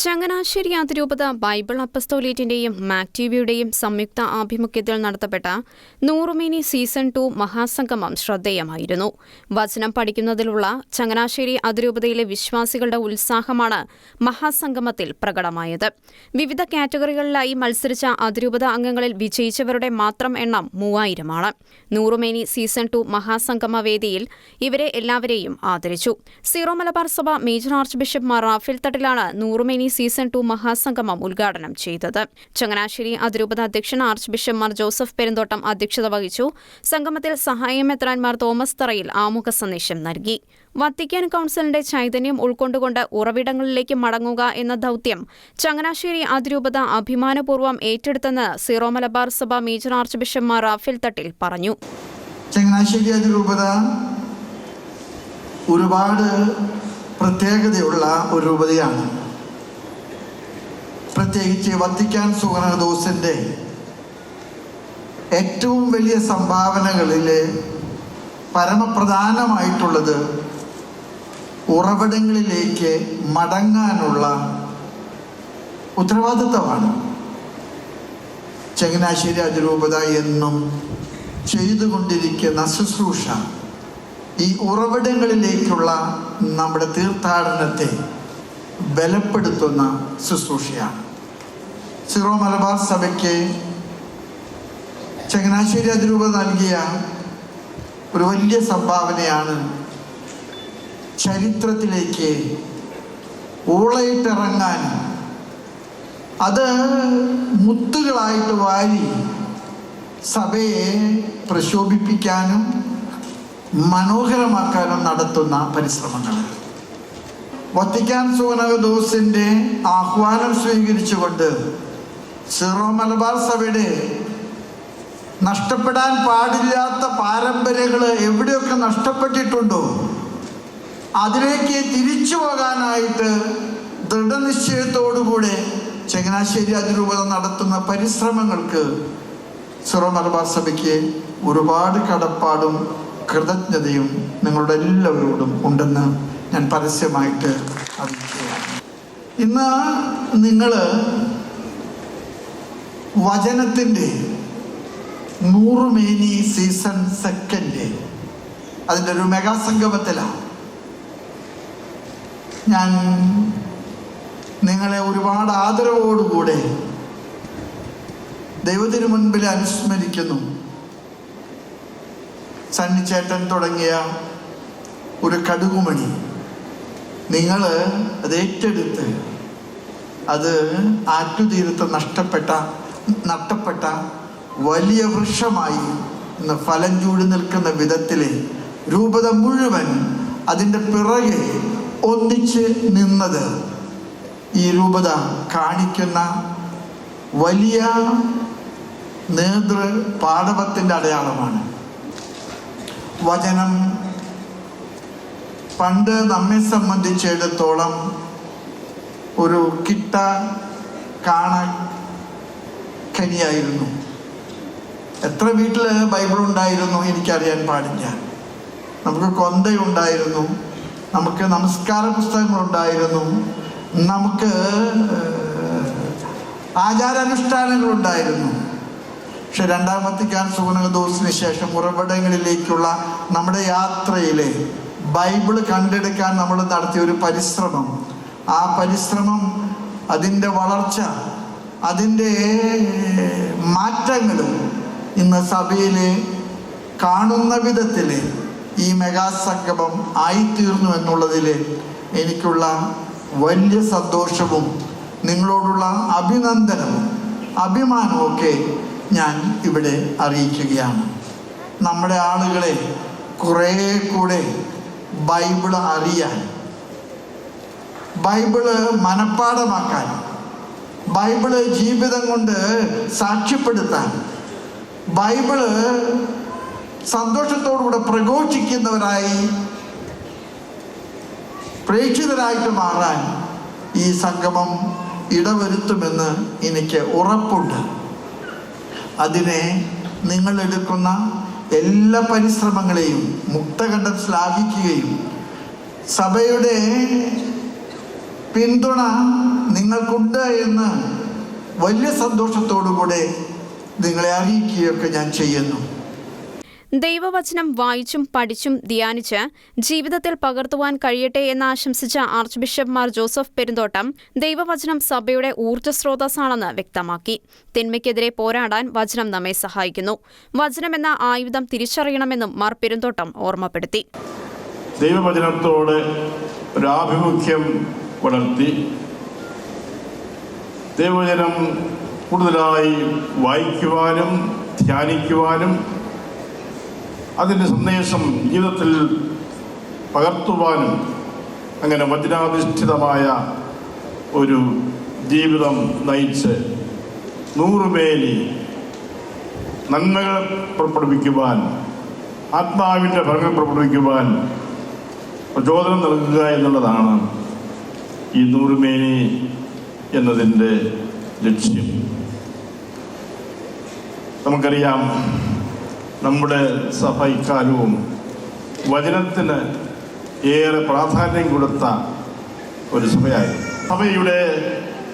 ചങ്ങനാശ്ശേരി അതിരൂപത ബൈബിൾ അപ്പസ്തോലേറ്റിന്റെയും മാക്ടിവിയുടെയും സംയുക്ത ആഭിമുഖ്യത്തിൽ നടത്തപ്പെട്ട നൂറുമേനി സീസൺ ടു മഹാസംഗമം ശ്രദ്ധേയമായിരുന്നു. വചനം പഠിക്കുന്നതിലുള്ള ചങ്ങനാശ്ശേരി അതിരൂപതയിലെ വിശ്വാസികളുടെ ഉത്സാഹമാണ് മഹാസംഗമത്തിൽ പ്രകടമായത്. വിവിധ കാറ്റഗറികളിലായി മത്സരിച്ച അതിരൂപത അംഗങ്ങളിൽ വിജയിച്ചവരുടെ മാത്രം എണ്ണം മൂവായിരമാണ് നൂറുമേനി സീസൺ ടു മഹാസംഗമ വേദിയിൽ ഇവരെ എല്ലാവരെയും ആദരിച്ചു. സീറോ മലബാർ സഭ major archbishop Mar Raphael തട്ടിലാണ് നൂറുമേനി സീസൺ ടു മഹാസംഗമം ഉദ്ഘാടനം ചെയ്തത്. ചങ്ങനാശ്ശേരി അതിരൂപത അധ്യക്ഷൻ archbishop Mar Joseph Perumthottam അധ്യക്ഷത വഹിച്ചു. സംഗമത്തിൽ സഹായമെത്രാൻമാർ തോമസ് തറയിൽ ആമുഖ സന്ദേശം നൽകി. വത്തിക്കാൻ കൌൺസിലിന്റെ ചൈതന്യം ഉൾക്കൊണ്ടുകൊണ്ട് ഉറവിടങ്ങളിലേക്ക് മടങ്ങുക എന്ന ദൌത്യം ചങ്ങനാശ്ശേരി അതിരൂപത അഭിമാനപൂർവം ഏറ്റെടുത്തെന്ന് സീറോ മലബാർ സഭ major archbishop Mar Raphael Thattil പറഞ്ഞു. ചങ്ങനാശ്ശേരി അതിരൂപത ഒരുപാട് പ്രത്യേകതയുള്ള ഒരു രൂപതയാണ്. പ്രത്യേകിച്ച് വത്തിക്കാൻ സുഗണദോസിന്റെ ഏറ്റവും വലിയ സംഭാവനകളിൽ പരമപ്രധാനമായിട്ടുള്ളത് ഉറവിടങ്ങളിലേക്ക് മടങ്ങാനുള്ള ഉത്തരവാദിത്വമാണ് ചങ്ങനാശ്ശേരി അതിരൂപത എന്നും ചെയ്തുകൊണ്ടിരിക്കുന്ന ശുശ്രൂഷ ഈ ഉറവിടങ്ങളിലേക്കുള്ള നമ്മുടെ തീർത്ഥാടനത്തെ ബലപ്പെടുത്തുന്ന ശുശ്രൂഷയാണ്. സിറോ മലബാർ സഭയ്ക്ക് ചങ്ങനാശ്ശേരി അതിരൂപ നൽകിയ ഒരു വലിയ സംഭാവനയാണ് ചരിത്രത്തിലേക്ക് ഊളയിട്ടിറങ്ങാൻ അത് മുത്തുകളായിട്ട് വാരി സഭയെ പ്രശോഭിപ്പിക്കാനും മനോഹരമാക്കാനും നടത്തുന്ന പരിശ്രമങ്ങൾ. വത്തിക്കാൻ സൂനകദോസിന്റെ ആഹ്വാനം സ്വീകരിച്ചുകൊണ്ട് സിറോ മലബാർ സഭയുടെ നഷ്ടപ്പെടാൻ പാടില്ലാത്ത പാരമ്പര്യങ്ങൾ എവിടെയൊക്കെ നഷ്ടപ്പെട്ടിട്ടുണ്ടോ അതിലേക്ക് തിരിച്ചു പോകാനായിട്ട് ദൃഢനിശ്ചയത്തോടുകൂടെ ചങ്ങനാശ്ശേരി അതിരൂപത നടത്തുന്ന പരിശ്രമങ്ങൾക്ക് സിറോ മലബാർ സഭയ്ക്ക് ഒരുപാട് കടപ്പാടും കൃതജ്ഞതയും നിങ്ങളുടെ എല്ലാവരോടും ഉണ്ടെന്ന് ഞാൻ പരസ്യമായിട്ട് ഇന്ന് നിങ്ങൾ വചനത്തിന്റെ നൂറുമേനി സീസൺ സെക്കൻഡ് അതിന്റെ ഒരു മെഗാസംഗമത്തിലാണ് ഞാൻ നിങ്ങളെ ഒരുപാട് ആദരവോടുകൂടെ ദൈവത്തിന് മുൻപിൽ അനുസ്മരിക്കുന്നു. സണ്ണിച്ചേട്ടൻ തുടങ്ങിയ ഒരു കടുകുമണി നിങ്ങൾ അത് ഏറ്റെടുത്ത് അത് ആറ്റുതീരത്ത് നഷ്ടപ്പെട്ട നഷ്ടപ്പെട്ട വലിയ വൃക്ഷമായി ഇന്ന് ഫലം ചൂടി നിൽക്കുന്ന വിധത്തിൽ രൂപത മുഴുവൻ അതിന്റെ പിറകെ ഒന്നിച്ച് നിന്നത് ഈ രൂപത കാണിക്കുന്ന വലിയ നേതൃ പാടവത്തിന്റെ അടയാളമാണ്. വചനം പണ്ട് സംബന്ധിച്ചിടത്തോളം ഒരു കിട്ട കാണാൻ കനിയായിരുന്നു. എത്ര വീട്ടിൽ ബൈബിൾ ഉണ്ടായിരുന്നു എനിക്കറിയാൻ പാടില്ല. നമുക്ക് കൊന്തയുണ്ടായിരുന്നു നമുക്ക് നമസ്കാര പുസ്തകങ്ങളുണ്ടായിരുന്നു നമുക്ക് ആചാരാനുഷ്ഠാനങ്ങളുണ്ടായിരുന്നു. പക്ഷെ രണ്ടാമത്തെ ക്യാൻ വത്തിക്കാൻ ദിവസത്തിന് ശേഷം ഉറവിടങ്ങളിലേക്കുള്ള നമ്മുടെ യാത്രയിലെ ബൈബിൾ കണ്ടെടുക്കാൻ നമ്മൾ നടത്തിയ ഒരു പരിശ്രമം. ആ പരിശ്രമം അതിന്റെ വളർച്ച അതിന്റെ മാറ്റങ്ങൾ ഇന്ന് സഭയിൽ കാണുന്ന വിധത്തിൽ ഈ മെഗാസംഗമം ആയിത്തീർന്നു എന്നുള്ളതിൽ എനിക്കുള്ള വലിയ സന്തോഷവും നിങ്ങളോടുള്ള അഭിനന്ദനവും അഭിമാനമൊക്കെ ഞാൻ ഇവിടെ അറിയിക്കുകയാണ്. നമ്മുടെ ആളുകളെ കുറേ കൂടെ ബൈബിൾ അറിയാൻ. ബൈബിൾ മനഃപ്പാടമാക്കാൻ ബൈബിൾ ജീവിതം കൊണ്ട് സാക്ഷ്യപ്പെടുത്താൻ. ബൈബിൾ സന്തോഷത്തോടുകൂടെ പ്രഘോഷിക്കുന്നവരായി പ്രേക്ഷിതരായിട്ട് മാറാൻ ഈ സംഗമം ഇടവരുത്തുമെന്ന് എനിക്ക് ഉറപ്പുണ്ട്. അതിനെ നിങ്ങൾ എടുക്കുന്ന എല്ലാ പരിശ്രമങ്ങളെയും മുക്തകണ്ഠം ശ്ലാഘിക്കുകയും സഭയുടെ പിന്തുണ നിങ്ങൾക്കുണ്ട് എന്ന് വലിയ സന്തോഷത്തോടു കൂടെ നിങ്ങളെ അറിയിക്കുകയൊക്കെ ഞാൻ ചെയ്യുന്നു. ദൈവവചനം വായിച്ചും പഠിച്ചും ധ്യാനിച്ച് ജീവിതത്തിൽ പകർത്തുവാൻ കഴിയട്ടെ എന്ന് ആശംസിച്ച archbishop Mar Joseph Perumthottam ദൈവവചനം സഭയുടെ ഊർജസ്രോതസ്സാണെന്ന് വ്യക്തമാക്കി. തിന്മയ്ക്കെതിരെ പോരാടാൻ വചനം നമ്മെ സഹായിക്കുന്നു. വചനം എന്ന ആയുധം തിരിച്ചറിയണമെന്നും മാർ പെരുന്തോട്ടം ഓർമ്മപ്പെടുത്തി. ദൈവവചനത്തോട് ഒരാഭിമുഖ്യം വളർത്തി. ദൈവവചനം കൂടുതലായി വായിക്കുവാനും ധ്യാനിക്കുവാനും അതിന്റെ സന്ദേശം ജീവിതത്തിൽ പകർത്തുവാനും അങ്ങനെ വചനാധിഷ്ഠിതമായ ഒരു ജീവിതം നയിച്ച് നൂറുപേരി നന്മകൾ പുറപ്പെടുവിക്കുവാൻ ആത്മാവിന്റെ ഫലങ്ങൾ പുറപ്പെടുവിക്കുവാൻ പ്രചോദനം നൽകുക എന്നുള്ളതാണ് ഈ നൂറുമേനി എന്നതിന്റെ ലക്ഷ്യം. നമുക്കറിയാം നമ്മുടെ സഭ ഇക്കാലവും വചനത്തിന് ഏറെ പ്രാധാന്യം കൊടുത്ത ഒരു സഭയായി സഭയുടെ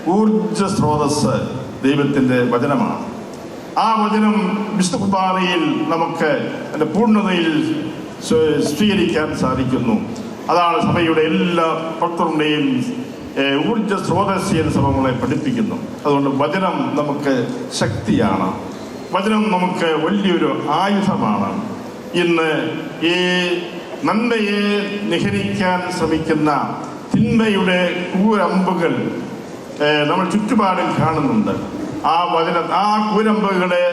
ഊർജ സ്രോതസ് ദൈവത്തിന്റെ വചനമാണ്. ആ വചനം വിശുദ്ധ നമുക്ക് അതിന്റെ പൂർണതയിൽ സ്വ- സ്വീകരിക്കാൻ സാധിക്കുന്നു. അതാണ് സഭയുടെ എല്ലാ ഭക്തരുടെയും ഊർജ സ്രോതസ് എന്ന് പഠിപ്പിക്കുന്നു. അതുകൊണ്ട് വചനം നമുക്ക് ശക്തിയാണ്. വചനം നമുക്ക് വലിയൊരു ആയുധമാണ്. ഇന്ന് ഈ നന്മയെ നിഹരിക്കാൻ ശ്രമിക്കുന്ന തിന്മയുടെ കൂരമ്പുകൾ നമ്മൾ ചുറ്റുപാടും കാണുന്നുണ്ട്. ആ വചന ആ കൂരമ്പുകളെ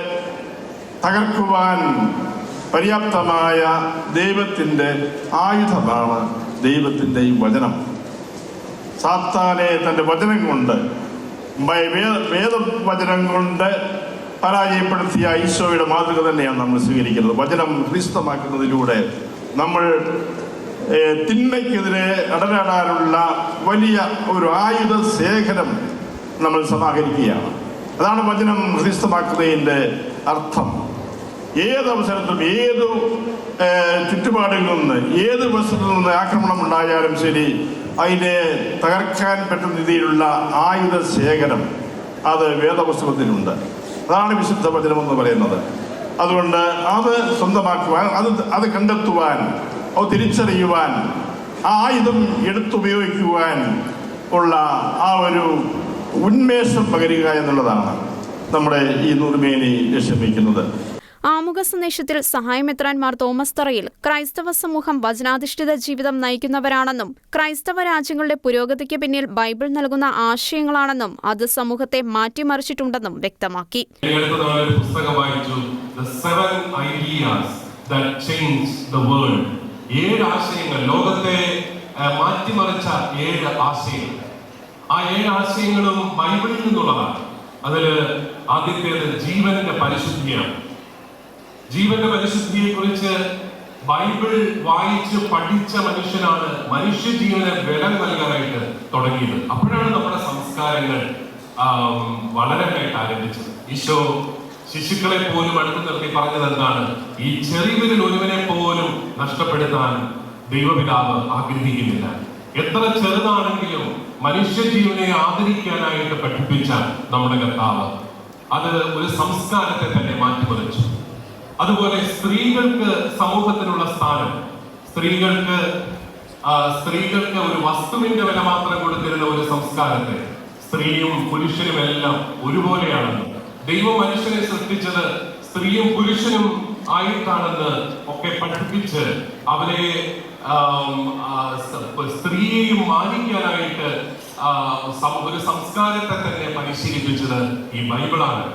തകർക്കുവാൻ പര്യാപ്തമായ ദൈവത്തിന്റെ ആയുധമാണ് ദൈവത്തിന്റെ ഈ വചനം. സാത്താനെ തന്റെ വചനം കൊണ്ട് വേദവചനം കൊണ്ട് പരാജയപ്പെടുത്തിയ ഈശോയുടെ മാതൃക തന്നെയാണ് നമ്മൾ സ്വീകരിക്കുന്നത്. വചനം ക്രിസ്തമാക്കുന്നതിലൂടെ നമ്മൾ തിന്മയ്ക്കെതിരെ അടരാടാനുള്ള വലിയ ഒരു ആയുധ ശേഖരം നമ്മൾ സമാഹരിക്കുകയാണ്. അതാണ് വചനം ഹൃദയസ്ഥമാക്കുന്നതിന്റെ അർത്ഥം. ഏത് അവസരത്തും ഏത് ചുറ്റുപാടിൽ നിന്ന് ഏത് വശത്തു നിന്ന് ആക്രമണം ഉണ്ടായാലും ശരി അതിനെ തകർക്കാൻ പറ്റുന്ന രീതിയിലുള്ള ആയുധ ശേഖരം അത് വേദപുസ്തകത്തിലുണ്ട്. അതാണ് വിശുദ്ധ വചനം എന്ന് പറയുന്നത്. അതുകൊണ്ട് അത് സ്വന്തമാക്കുവാൻ അത് അത് കണ്ടെത്തുവാൻ അത് തിരിച്ചറിയുവാൻ ആ ആയുധം എടുത്തുപയോഗിക്കുവാൻ ഉള്ള ആ ഒരു ഉന്മേഷം പകരുക എന്നുള്ളതാണ് നമ്മുടെ ഈ നൂറുമേനി ലക്ഷ്യം വയ്ക്കുന്നത് ആമുഖ സന്ദേശത്തിൽ സഹായമെത്രാൻമാർ തോമസ് തറയിൽ ക്രൈസ്തവ സമൂഹം വചനാധിഷ്ഠിത ജീവിതം നയിക്കുന്നവരാണെന്നും ക്രൈസ്തവ രാജ്യങ്ങളുടെ പുരോഗതിക്ക് പിന്നിൽ ബൈബിൾ നൽകുന്ന ആശയങ്ങളാണെന്നും അത് സമൂഹത്തെ മാറ്റിമറിച്ചിട്ടുണ്ടെന്നും വ്യക്തമാക്കി. ഏഴ് ആശയങ്ങൾ. ലോകത്തെ മാറ്റിമറിച്ച ഏഴ് ആശയങ്ങൾ. ആ ഏഴ് ആശയങ്ങളും ബൈബിളിൽ നിന്നുള്ളതാണ്. അതിൽ ആദ്യത്തേത് ജീവന്റെ പരിശുദ്ധിയാണ്. ജീവന്റെ പരിശുദ്ധിയെ കുറിച്ച് ബൈബിൾ വായിച്ച് പഠിച്ച മനുഷ്യനാണ് മനുഷ്യ ജീവനെ വില നൽകാനായിട്ട് തുടങ്ങിയത്. അപ്പോഴാണ് നമ്മുടെ സംസ്കാരങ്ങൾ വളരെ വളരാനായിട്ട് ആരംഭിച്ചത്. ഈശോ ശിശുക്കളെ പോലും അടുത്ത് നിർത്തി പറഞ്ഞത് എന്താണ്? ഈ ചെറിയവരിൽ ഒരുവനെ പോലും നഷ്ടപ്പെടുത്താൻ ദൈവപിതാവ് ആഗ്രഹിക്കുന്നില്ല. എത്ര ചെറുതാണെങ്കിലും മനുഷ്യ ജീവനെ ആദരിക്കാനായിട്ട് പഠിപ്പിച്ച നമ്മുടെ കർത്താവ് അത് ഒരു സംസ്കാരത്തെ തന്നെ മാറ്റിമറിച്ചു. അതുപോലെ സ്ത്രീകൾക്ക് സമൂഹത്തിലുള്ള സ്ഥാനം. സ്ത്രീകൾക്ക് സ്ത്രീകൾക്ക് ഒരു വസ്തുവിന്റെ വില മാത്രം കൊടുത്തിരുന്ന ഒരു സംസ്കാരത്തെ സ്ത്രീയും പുരുഷനും എല്ലാം ഒരുപോലെയാണെന്ന്. ദൈവം മനുഷ്യനെ സൃഷ്ടിച്ചത് സ്ത്രീയും പുരുഷനും ആയിട്ടാണെന്ന് ഒക്കെ പഠിപ്പിച്ച് അവരെ സ്ത്രീയെയും മാനിക്കാനായിട്ട് ഒരു സംസ്കാരത്തെ തന്നെ പരിശീലിപ്പിച്ചത് ഈ ബൈബിളാണ്.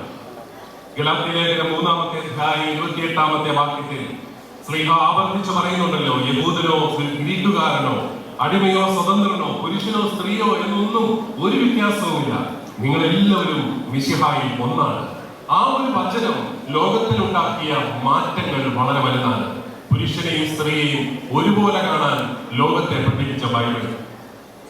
ഗലാത്തിലേഖനം മൂന്നാമത്തെ അധ്യായം ഇരുപത്തിയെട്ടാമത്തെ വാക്യത്തിൽ സ്ത്രീഹ ആവർത്തിച്ച് പറയുന്നുണ്ടല്ലോ യഹൂദനോ ഗ്രീക്കുകാരനോ അടിമയോ സ്വതന്ത്രനോ പുരുഷനോ സ്ത്രീയോ എന്നൊന്നും ഒരു വ്യത്യാസവുമില്ല. നിങ്ങളെല്ലാവരും മിശിഹായി ഒന്നാണ്. ആ ഒരു വചനം ലോകത്തിലുണ്ടാക്കിയ മാറ്റങ്ങൾ വളരെ വലുതാണ്. പുരുഷനെയും സ്ത്രീയെയും ഒരുപോലെ കാണാൻ ലോകത്തെ പഠിപ്പിച്ച ബൈബിൾ.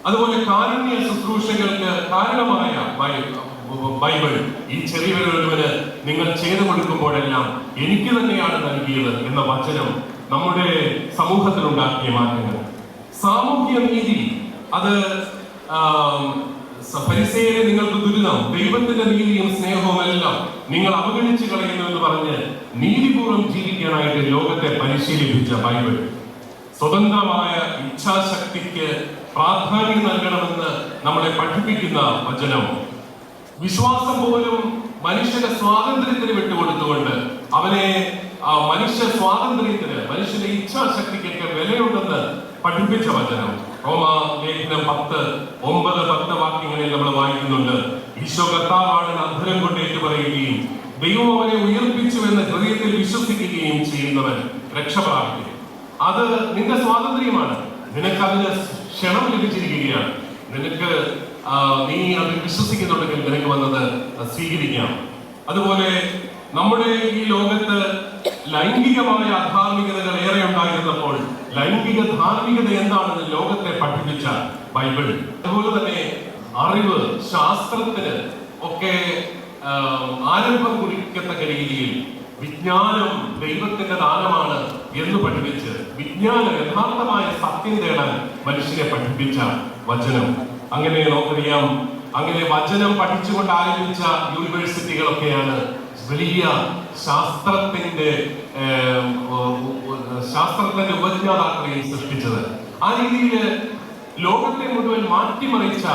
അതുപോലെ കാരുണ്യ ശുശ്രൂഷകൾക്ക് കാരണമായ ബൈ- ബൈബിൾ. ഈ ചെറിയവരൊരുവന് നിങ്ങൾ ചെയ്തു കൊടുക്കുമ്പോഴെല്ലാം എനിക്ക് തന്നെയാണ് നൽകിയത് എന്ന വചനം നമ്മുടെ സമൂഹത്തിലുണ്ടാക്കിയ മാറ്റങ്ങൾ. സാമൂഹ്യ നീതി അത് പരിസേനെ നിങ്ങൾക്ക് ദുരിതം ദൈവത്തിന്റെ നീതിയും സ്നേഹവും എല്ലാം നിങ്ങൾ അവഗണിച്ചു കളയുന്നു എന്ന് പറഞ്ഞ് നീതിപൂർവം ജീവിക്കാനായിട്ട് ലോകത്തെ പരിശീലിപ്പിച്ച ബൈബിൾ. സ്വതന്ത്രമായ ഇച്ഛാശക്തിക്ക് പ്രാധാന്യം നൽകണമെന്ന് നമ്മളെ പഠിപ്പിക്കുന്ന വചനം. വിശ്വാസം പോലും മനുഷ്യന്റെ സ്വാതന്ത്ര്യത്തിന് വിട്ടുകൊടുത്തുകൊണ്ട് അവനെ മനുഷ്യ സ്വാതന്ത്ര്യത്തിന് മനുഷ്യന്റെ ഇച്ഛാശക്തിക്കൊക്കെ വിലയുണ്ടെന്ന് പഠിപ്പിച്ച വചനം. റോമ ലേഖനം പത്ത് ഒമ്പത് പത്ത് വാക്യങ്ങളിൽ നമ്മൾ വായിക്കുന്നുണ്ട്. ഈശോ കർത്താവാണ് കൊണ്ട് ഏറ്റുപറയുകയും ദൈവം അവനെ ഉയർപ്പിച്ചു എന്ന് ഹൃദയത്തിൽ വിശ്വസിക്കുകയും ചെയ്യുന്നവൻ രക്ഷപ്രാപിക്കും അത് നിന്റെ സ്വാതന്ത്ര്യമാണ്. നിനക്ക് അതിന് ക്ഷണം ലഭിച്ചിരിക്കുകയാണ്. നിനക്ക് നീ അത് വിശ്വസിക്കുന്നുണ്ടെങ്കിൽ നിനക്ക് വന്നത് സ്വീകരിക്കാം. അതുപോലെ നമ്മുടെ ഈ ലോകത്ത് ലൈംഗികമായ അധാർമികതകൾ ഏറെ ഉണ്ടായിരുന്നപ്പോൾ ലൈംഗിക ധാർമ്മികത എന്താണെന്ന് ലോകത്തെ പഠിപ്പിച്ച ബൈബിൾ. അതുപോലെ തന്നെ അറിവ് ശാസ്ത്രത്തിന് ഒക്കെ ആരംഭം കുറിക്കത്തക്ക രീതിയിൽ വിജ്ഞാനം ദൈവത്തിന്റെ ദാനമാണ് എന്ന് പഠിപ്പിച്ച് വിജ്ഞാനം യഥാർത്ഥമായ സത്യം തേടാൻ മനുഷ്യരെ പഠിപ്പിച്ച വചനം. അങ്ങനെ നമുക്കറിയാം. അങ്ങനെ വചനം പഠിച്ചുകൊണ്ട് ആരംഭിച്ച യൂണിവേഴ്സിറ്റികളൊക്കെയാണ് വലിയ ശാസ്ത്രത്തിന്റെ ശാസ്ത്രത്തിന്റെ ഉപജ്ഞാതാക്കളെയും സൃഷ്ടിച്ചത്. ആ രീതിയിൽ ലോകത്തെ മുഴുവൻ മാറ്റിമറിച്ച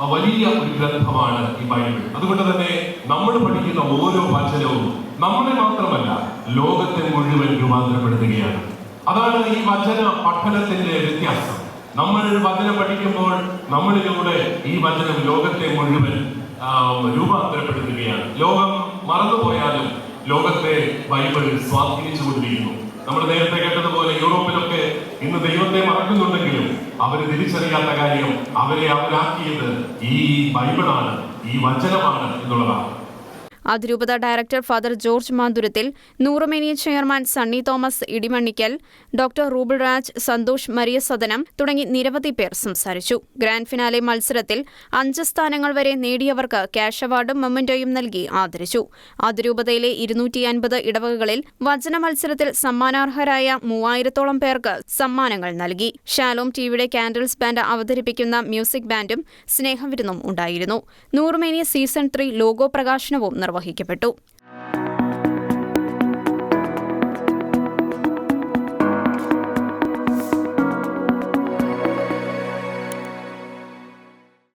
വലിയ ഒരു ഗ്രന്ഥമാണ് ഈ ബൈബിൾ. അതുകൊണ്ട് തന്നെ നമ്മൾ പഠിക്കുന്ന ഓരോ വചനവും നമ്മളെ മാത്രമല്ല ലോകത്തെ മുഴുവൻ രൂപാന്തരപ്പെടുത്തുകയാണ്. അതാണ് ഈ വചന പഠനത്തിന്റെ വ്യത്യാസം. നമ്മൾ വചനം പഠിക്കുമ്പോൾ നമ്മളിലൂടെ ഈ വചനം ലോകത്തെ മുഴുവൻ രൂപാന്തരപ്പെടുത്തുകയാണ്. ലോകം മറന്നുപോയാലും ലോകത്തെ ബൈബിൾ സ്വാധീനിച്ചു സ്വാധീനിച്ചുകൊണ്ടിരിക്കുന്നു. നമ്മൾ നേരത്തെ കേട്ടതുപോലെ യൂറോപ്പിലൊക്കെ ഇന്ന് ദൈവത്തെ മറക്കുന്നുണ്ടെങ്കിലും അവർ തിരിച്ചറിയാത്ത കാര്യം അവരെ അവരാക്കിയത് ഈ ബൈബിളാണ് ഈ വചനമാണ് എന്നുള്ളതാണ്. അതിരൂപത ഡയറക്ടർ ഫാദർ ജോർജ് മാന്തുരത്തിൽ നൂറുമേനി chairman Sunny Thomas Idimannickal doctor Ruble Raj Santhosh Maria Sadanam തുടങ്ങി നിരവധി പേർ സംസാരിച്ചു. ഗ്രാൻഡ് ഫിനാലെ മത്സരത്തിൽ അഞ്ച് സ്ഥാനങ്ങൾ വരെ നേടിയവർക്ക് ക്യാഷ് അവാർഡും മൊമെന്റോയും നൽകി ആദരിച്ചു. അതിരൂപതയിലെ ഇരുന്നൂറ്റി അൻപത് ഇടവകകളിൽ വചന മത്സരത്തിൽ സമ്മാനാർഹരായ മൂവായിരത്തോളം പേർക്ക് സമ്മാനങ്ങൾ നൽകി. ഷാലോം ടിവിയുടെ കാൻഡിൽസ് ബാൻഡ് അവതരിപ്പിക്കുന്ന മ്യൂസിക് ബാൻഡും സ്നേഹവിരുന്നും ഉണ്ടായിരുന്നു. നൂറുമേനിയ സീസൺ ത്രീ ലോഗോ പ്രകാശനവും നിർവഹിക്കപ്പെട്ടു